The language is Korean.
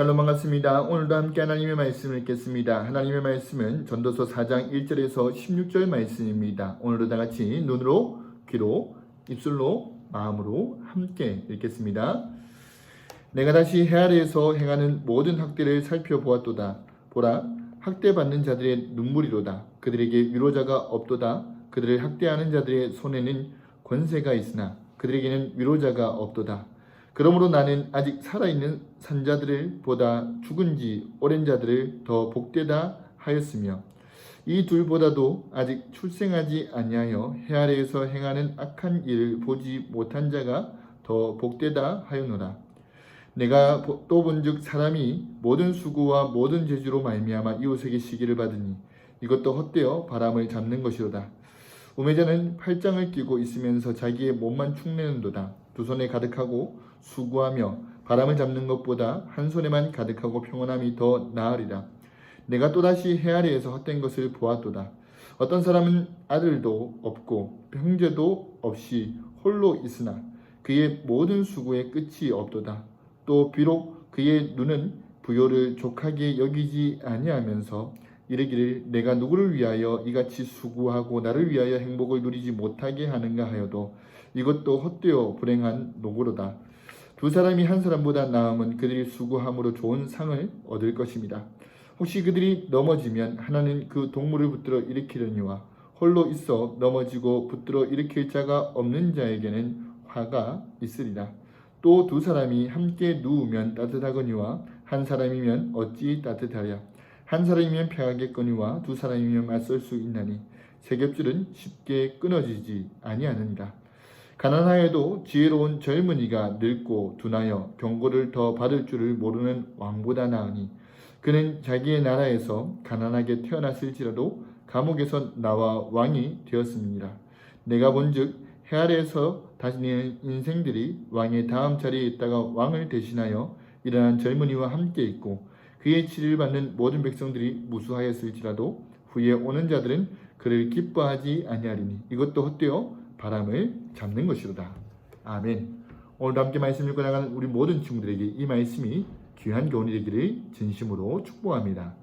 샬롬 반갑습니다. 오늘도 함께 하나님의 말씀을 읽겠습니다. 하나님의 말씀은 전도서 4장 1절에서 16절 말씀입니다. 오늘도 다 같이 눈으로, 귀로, 입술로, 마음으로 함께 읽겠습니다. 내가 다시 해 아래에서 행하는 모든 학대를 살펴보았도다. 보라, 학대받는 자들의 눈물이로다. 그들에게 위로자가 없도다. 그들을 학대하는 자들의 손에는 권세가 있으나 그들에게는 위로자가 없도다. 그러므로 나는 아직 살아있는 산자들을 보다 죽은 지 오랜 자들을 더 복되다 하였으며 이 둘보다도 아직 출생하지 아니하여 해 아래에서 행하는 악한 일을 보지 못한 자가 더 복되다 하였노라. 내가 또 본즉 사람이 모든 수고와 모든 재주로 말미암아 이웃에게 시기를 받으니 이것도 헛되어 바람을 잡는 것이로다. 우매자는 팔짱을 끼고 있으면서 자기의 몸만 축내는도다. 두 손에 가득하고 수고하며 바람을 잡는 것보다 한 손에만 가득하고 평온함이 더 나으리라. 내가 또다시 해 아래에서 헛된 것을 보았도다. 어떤 사람은 아들도 없고 형제도 없이 홀로 있으나 그의 모든 수고에 끝이 없도다. 또 비록 그의 눈은 부요를 족하게 여기지 아니하면서 이르기를 내가 누구를 위하여 이같이 수고하고 나를 위하여 행복을 누리지 못하게 하는가 하여도 이것도 헛되어 불행한 노고로다. 두 사람이 한 사람보다 나음은 그들이 수고함으로 좋은 상을 얻을 것입니다. 혹시 그들이 넘어지면 하나는 그 동물을 붙들어 일으키려니와 홀로 있어 넘어지고 붙들어 일으킬 자가 없는 자에게는 화가 있으리라. 또 두 사람이 함께 누우면 따뜻하거니와 한 사람이면 어찌 따뜻하랴. 한 사람이면 평하겠거니와 두 사람이면 맞설 수 있나니 세 겹줄은 쉽게 끊어지지 아니하느니라. 가난하여도 지혜로운 젊은이가 늙고 둔하여 경고를 더 받을 줄을 모르는 왕보다 나으니 그는 자기의 나라에서 가난하게 태어났을지라도 감옥에서 나와 왕이 되었습니다. 내가 본즉 해 아래에서 다니는 인생들이 왕의 다음 자리에 있다가 왕을 대신하여 일어난 젊은이와 함께 있고 그의 치를 받는 모든 백성들이 무수하였을지라도 후에 오는 자들은 그를 기뻐하지 아니하리니 이것도 헛되어 바람을 잡는 것이로다. 아멘. 오늘도 함께 말씀 읽고 나가는 우리 모든 친구들에게 이 말씀이 귀한 교훈이 되기를 진심으로 축복합니다.